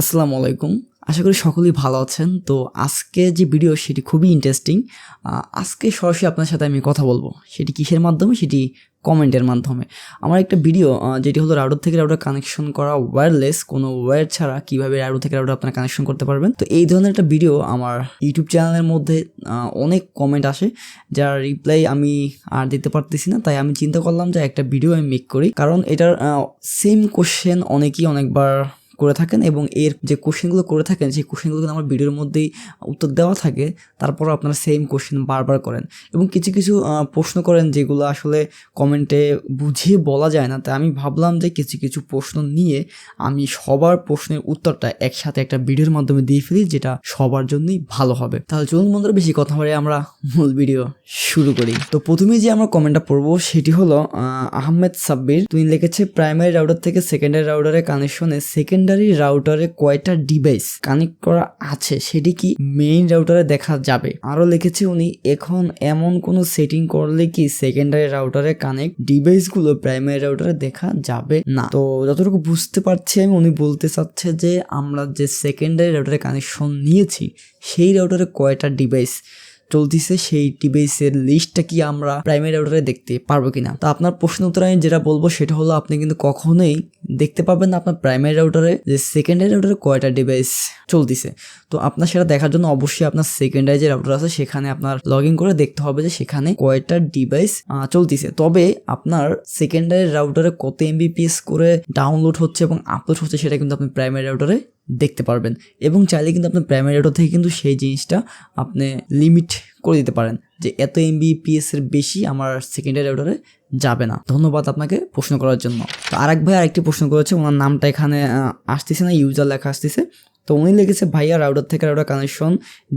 আসসালামু আলাইকুম। আশা করি সকলেই ভালো আছেন। তো আজকে যে ভিডিও সেটি খুবই ইন্টারেস্টিং আজকে সরাসরি আপনার সাথে আমি কথা বলব। সেটি কিসের মাধ্যমে? সেটি কমেন্টের মাধ্যমে। আমার একটা ভিডিও যেটি হলো রাউটার থেকে রাউটার কানেকশন করা ওয়্যারলেস কোনো ওয়্যার ছাড়া কীভাবে রাউটার থেকে রাউটার আপনারা কানেকশন করতে পারবেন? তো এই ধরনের একটা ভিডিও আমার ইউটিউব চ্যানেলের মধ্যে অনেক কমেন্ট আসে। যার রিপ্লাই আমি আর দিতে পারতেছি না। তাই আমি চিন্তা করলাম যে একটা ভিডিও আমি মেক করি। কারণ এটার সেম কোশ্চেন অনেকেই অনেকবার করে থাকেন এবং এর যে কোশ্চেনগুলো করে থাকেন, সেই কোশ্চেনগুলো কিন্তু আমার ভিডিওর মধ্যেই উত্তর দেওয়া থাকে। তারপর আপনারা সেম কোশ্চেন বারবার করেন। এবং কিছু কিছু প্রশ্ন করেন যেগুলো আসলে কমেন্টে বুঝিয়ে বলা যায় না। তাই আমি ভাবলাম যে কিছু কিছু প্রশ্ন নিয়ে আমি সবার প্রশ্নের উত্তরটা একসাথে একটা ভিডিওর মাধ্যমে দিয়ে ফেলি, যেটা সবার জন্যই ভালো হবে। তাহলে চলুন বন্ধুরা, বেশি কথা বলে আমরা মূল ভিডিও শুরু করি। তো প্রথমে যে আমরা কমেন্টটা পড়ব, সেটি হলো আহমেদ সাব্বির। তিনি লিখেছে প্রাইমারি রাউডার থেকে সেকেন্ডারি রাউটারে কানেকশনে সেকেন্ডারি রাউটারে কয়টা ডিভাইস কানেক্ট করা আছে সেটি কি মেইন রাউটারে দেখা যাবে? আরও লিখেছে উনি, এখন এমন কোনো সেটিং করলে কি সেকেন্ডারি রাউটারে কানেক্ট ডিভাইসগুলো প্রাইমারি রাউটারে দেখা যাবে না? তো যতটুকু বুঝতে পারছি আমি, উনি বলতে চাচ্ছে যে আমরা যে সেকেন্ডারি রাউটারে কানেকশন নিয়েছি, সেই রাউটারে কয়টা ডিভাইস চলতিছে, সেই ডিভাইসের লিস্টটা কি আমরা প্রাইমারি রাউটারে দেখতে পারব কিনা? তো আপনার প্রশ্ন উত্তর আমি যেটা বলব সেটা হলো, আপনি কিন্তু কখনোই দেখতে পাবেন না আপনার প্রাইমারি রাউটারে যে সেকেন্ডারি রাউটারে কয়টা ডিভাইস চলতিছে। তো আপনার সেটা দেখার জন্য অবশ্যই আপনার সেকেন্ডারি যে রাউটার আছে, সেখানে আপনার লগ ইন করে দেখতে হবে যে সেখানে কয়টা ডিভাইস চলতেছে। তবে আপনার সেকেন্ডারি রাউটারে কত এমবিপিএস করে ডাউনলোড হচ্ছে এবং আপলোড হচ্ছে, সেটা কিন্তু আপনি প্রাইমারি রাউটারে দেখতে পারবেন। এবং চাইলে কিন্তু আপনার প্রাইমারি ডেটা থেকে কিন্তু সেই জিনিসটা আপনি লিমিট করে দিতে পারেন যে এত এমবিপিএস এর বেশি আমার সেকেন্ডারি রাউটারে যাবে না। ধন্যবাদ আপনাকে প্রশ্ন করার জন্য। তো আরেক ভাই আরেকটি প্রশ্ন করেছে, ওনার নামটা এখানে আসতেছে না ইউজার লেখা আসতেছে। তো উনি লিখেছে, ভাইয়া, রাউটার থেকে রাউটার কানেকশন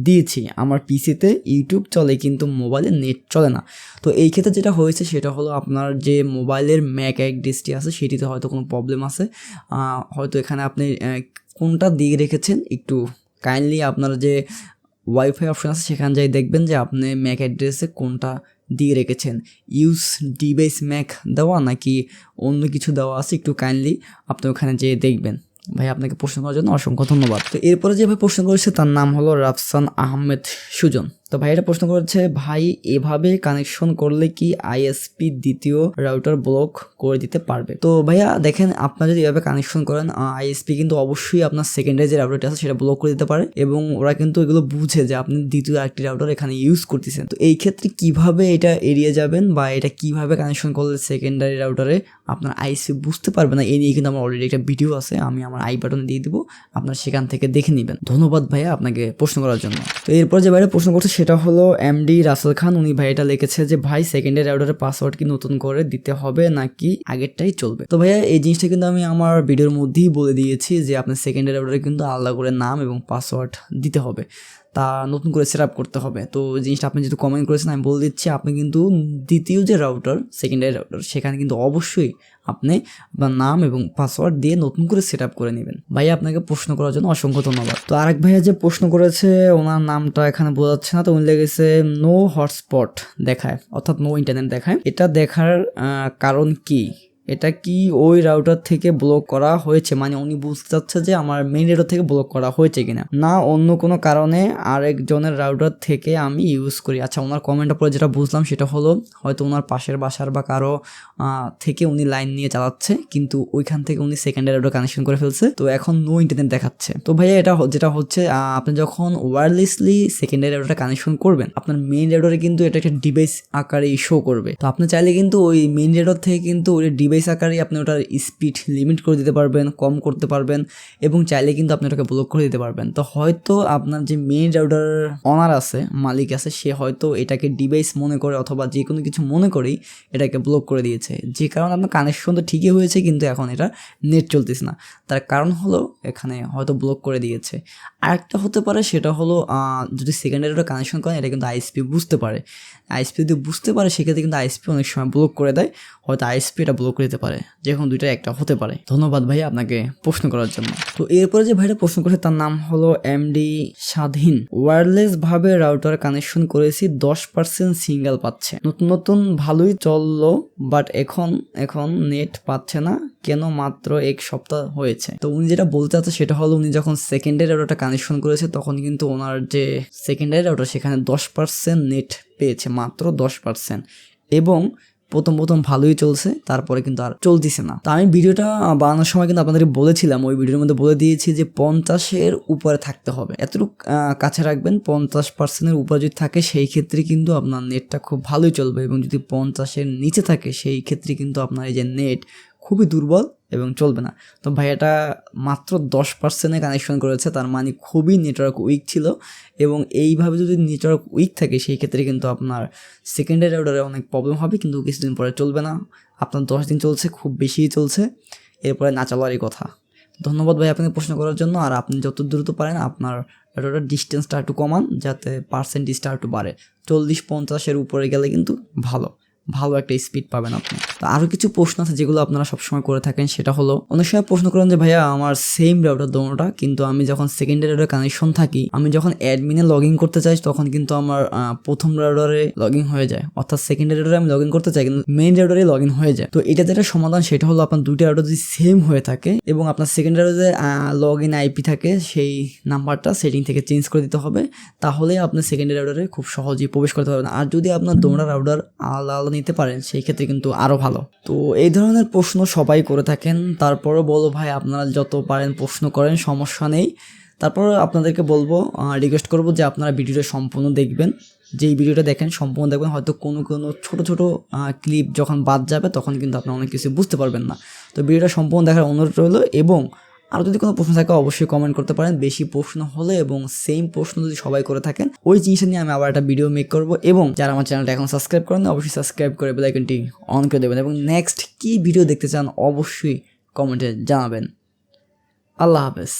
দিয়েছি। আমার পিসিতে ইউটিউব চলে, কিন্তু মোবাইলে নেট চলে না। তো এই ক্ষেত্রে যেটা হয়েছে, সেটা হলো আপনার যে মোবাইলের ম্যাক অ্যাড্রেসটি আছে, সেটিতে হয়তো কোনো প্রবলেম আছে। হয়তো এখানে আপনি কোনটা দিয়ে রেখেছেন, একটু কাইন্ডলি আপনার যে ওয়াইফাই অপশন আছে, সেখানে যাই দেখবেন যে আপনি ম্যাক অ্যাড্রেসে কোনটা দিয়ে রেখেছেন। ইউজ ডিভাইস ম্যাক দেওয়া নাকি অন্য কিছু দেওয়া আছে, একটু কাইন্ডলি আপনি ওখানে যেয়ে দেখবেন। ভাই, আপনাকে প্রশ্ন করার জন্য অসংখ্য ধন্যবাদ। তো এরপরে যে ভাই প্রশ্ন করেছে, তার নাম হলো রাফসান আহমেদ সুজন। তো ভাই এটা প্রশ্ন করেছে, ভাই, এভাবে কানেকশন করলে কি আইএসপি দ্বিতীয় রাউটার ব্লক করে দিতে পারবে? তো ভাইয়া দেখেন, আপনার যদি এভাবে কানেকশন করেন আইএসপি কিন্তু অবশ্যই আপনার সেকেন্ডারি যে রাউটারটা আছে সেটা ব্লক করে দিতে পারে এবং ওরা কিন্তু এগুলো বুঝে যে আপনি দ্বিতীয় আরেকটি রাউটার এখানে ইউজ করতেছেন। তো এই ক্ষেত্রে কীভাবে এটা এড়িয়ে যাবেন বা এটা কীভাবে কানেকশন করলে সেকেন্ডারি রাউটারে আপনার আইসি বুঝতে পারবে না এই নিয়ে কিন্তু আমার অলরেডি একটা ভিডিও আছে, আমি আমার আই বাটনে দিয়ে দিব, আপনার সেখান থেকে দেখে নেবেন। ধন্যবাদ ভাইয়া আপনাকে প্রশ্ন করার জন্য। তো এরপর যে ভাইরা প্রশ্ন করছে সেটা হলো এমডি রাসেল খান। উনি ভাই এটা লিখেছে যে, ভাই সেকেন্ডারি অর্ডারে পাসওয়ার্ড কি নতুন করে দিতে হবে নাকি আগেরটাই চলবে? তো ভাইয়া, এই জিনিসটা কিন্তু আমি আমার ভিডিওর মধ্যেই বলে দিয়েছি যে, আপনার সেকেন্ডের অর্ডারে কিন্তু আলাদা করে নাম এবং পাসওয়ার্ড দিতে হবে। তা নতুন করে সেট আপ করতে হবে। তো জিনিসটা আপনি যেহেতু কমেন্ট করেছেন, আমি বলে দিচ্ছি, আপনি কিন্তু দ্বিতীয় যে রাউটার সেকেন্ডারি রাউটার সেখানে কিন্তু অবশ্যই আপনি নাম এবং পাসওয়ার্ড দিয়ে নতুন করে সেট আপ করে নেবেন। ভাইয়া, আপনাকে প্রশ্ন করার জন্য অসংখ্য ধন্যবাদ। তো আরেক ভাইয়া যে প্রশ্ন করেছে, ওনার নামটা এখানে বোঝা যাচ্ছে না, তো উনি লেগেছে নো হটস্পট দেখায়, অর্থাৎ নো ইন্টারনেট দেখায়। এটা দেখার কারণ কি? এটা কি ওই রাউটার থেকে ব্লক করা হয়েছে? মানে উনি বুঝতে চাচ্ছে যে আমার মেইন রাউটার থেকে ব্লক করা হয়েছে কিনা। না, অন্য কোনো কারণে আরেকজনের রাউটার থেকে আমি ইউজ করি। আচ্ছা ওনার কমেন্টের পরে যেটা বুঝলাম সেটা হলো, হয়তো ওনার পাশের বাসার বা কারও থেকে উনি লাইন নিয়ে চালাচ্ছে, কিন্তু ওইখান থেকে উনি সেকেন্ডারি রাউটার কানেকশন করে ফেলছে। তো এখন নো ইন্টারনেট দেখাচ্ছে। তো ভাইয়া, এটা যেটা হচ্ছে আপনি যখন ওয়্যারলেসলি সেকেন্ডারি রাউটার কানেকশন করবেন, আপনার মেইন রাউটারে কিন্তু এটা একটা ডিভাইস আকারে শো করবে। তো আপনি চাইলে কিন্তু ওই মেইন রাউটার থেকে কিন্তু ওই ডিভাইস আকারে আপনি ওটার স্পিড লিমিট করে দিতে পারবেন, কম করতে পারবেন এবং চাইলে কিন্তু আপনি ওটাকে ব্লক করে দিতে পারবেন। তো হয়তো আপনার যে মেইন রাউটার অনার আছে, মালিক আছে, সে হয়তো এটাকে ডিভাইস মনে করে অথবা যে কোনো কিছু মনে করেই এটাকে ব্লক করে দিয়েছে। যে কারণে আপনার কানেকশন তো ঠিকই হয়েছে কিন্তু এখন এটা নেট চলতেছে না। তার কারণ হলো এখানে হয়তো ব্লক করে দিয়েছে। আরেকটা হতে পারে সেটা হলো যদি সেকেন্ডারি ওটা কানেকশন করেন, এটা কিন্তু আইএসপি বুঝতে পারে। আইএসপি যদি বুঝতে পারে, সেক্ষেত্রে কিন্তু আইএসপি অনেক সময় ব্লক করে দেয়। হয়তো আইএসপি এটা ব্লক করে যেতে পারে, যে দুইটা একটা হতে পারে। ধন্যবাদ ভাই আপনাকে প্রশ্ন করার জন্য। তো এরপরে যে ভাইটা প্রশ্ন করেছে, তার নাম হলো এমডি স্বাধীন। ওয়্যারলেস ভাবে রাউটার কানেকশন করেছি, দশ পার্সেন্ট সিঙ্গেল পাচ্ছে। নতুন নতুন ভালোই চলল বাট এখন এখন নেট পাচ্ছে না, কেন মাত্র এক সপ্তাহ হয়েছে? তো উনি যেটা বলতে চাচ্ছে সেটা হলো, উনি যখন সেকেন্ডারি রাউটারটা কানেকশন করেছে, তখন কিন্তু ওনার যে সেকেন্ডারি রাউটার সেখানে দশ পার্সেন্ট নেট পেয়েছে, মাত্র দশ পার্সেন্ট এবং প্রথম প্রথম ভালোই চলছে, তারপরে কিন্তু আর চলতেছে না। তো আমি ভিডিওটা বানানোর সময় কিন্তু আপনাদেরকে বলেছিলাম, ওই ভিডিওর মধ্যে বলে দিয়েছি যে পঞ্চাশের উপরে থাকতে হবে। এতটুকু কাছে রাখবেন, পঞ্চাশ পার্সেন্টের উপরে যদি থাকে, সেই ক্ষেত্রে কিন্তু আপনার নেটটা খুব ভালোই চলবে এবং যদি পঞ্চাশের নিচে থাকে, সেই ক্ষেত্রে কিন্তু আপনার এই যে নেট খুবই দুর্বল এবং চলবে না। তো ভাই, এটা মাত্র দশ পার্সেন্টে কানেকশন করেছে, তার মানে খুবই নেটওয়ার্ক উইক ছিল এবং এইভাবে যদি নেটওয়ার্ক উইক থাকে, সেই ক্ষেত্রে কিন্তু আপনার সেকেন্ডারি রাউটারে অনেক প্রবলেম হবে, কিন্তু কিছুদিন পরে চলবে না। আপনার দশ দিন চলছে, খুব বেশিই চলছে। এরপরে না চলারই কথা। ধন্যবাদ ভাই আপনাকে প্রশ্ন করার জন্য। আর আপনি যত দ্রুত পারেন, আপনার রাউটারের ডিস্টেন্সটা একটু কমান, যাতে পার্সেন্টেজটা একটু বাড়ে। চল্লিশ পঞ্চাশের উপরে গেলে কিন্তু ভালো। ভালো একটা স্পিড পাবেন আপনি। তো আরও কিছু প্রশ্ন আছে যেগুলো আপনারা সবসময় করে থাকেন, সেটা হলো, অনেক সময় প্রশ্ন করেন যে, ভাইয়া, আমার সেম রাউটার দোনোটা, কিন্তু আমি যখন সেকেন্ড রাউটার কানেকশন থাকি, আমি যখন অ্যাডমিনে লগ ইন করতে চাই, তখন কিন্তু আমার প্রথম রাউটারে লগ ইন হয়ে যায়। অর্থাৎ সেকেন্ড রাউটারে আমি লগ ইন করতে চাই, কিন্তু মেইন রাউটারে লগ ইন হয়ে যায়। তো এটা যেটা সমাধান, সেটা হলো আপনার দুইটা রাউটার যদি সেম হয়ে থাকে এবং আপনার সেকেন্ডারি যে লগ ইন আইপি থাকে, সেই নাম্বারটা সেটিং থেকে চেঞ্জ করে দিতে হবে, তাহলে আপনি সেকেন্ড রাউটারে খুব সহজেই প্রবেশ করতে পারবেন। আর যদি আপনার দোমরা রাউটার আলাদা নিতে পারেন, সেই ক্ষেত্রে কিন্তু আরও ভালো। তো এই ধরনের প্রশ্ন সবাই করে থাকেন। তারপরও বলো ভাই, আপনারা যত পারেন প্রশ্ন করেন, সমস্যা নেই। তারপর আপনাদেরকে বলব রিকোয়েস্ট করব যে আপনারা ভিডিওটা সম্পূর্ণ দেখবেন। যেই ভিডিওটা দেখেন, সম্পূর্ণ দেখবেন। হয়তো কোনো কোনো ছোট ছোট ক্লিপ যখন বাদ যাবে, তখন কিন্তু আপনারা অনেক কিছু বুঝতে পারবেন না। তো ভিডিওটা সম্পূর্ণ দেখার অনুরোধ রইল এবং আর যদি কোনো প্রশ্ন থাকে, অবশ্যই কমেন্ট করতে পারেন। বেশি প্রশ্ন হলে এবং সেম প্রশ্ন যদি সবাই করে থাকেন, ওই জিনিসটা নিয়ে আমি আবার একটা ভিডিও মেক করব এবং যারা আমার চ্যানেলটা এখন সাবস্ক্রাইব করেন অবশ্যই সাবস্ক্রাইব করে বেলাইকনটি অন করে দেবেন এবং নেক্সট কী ভিডিও দেখতে চান, অবশ্যই কমেন্টে জানাবেন। আল্লাহ হাফেজ।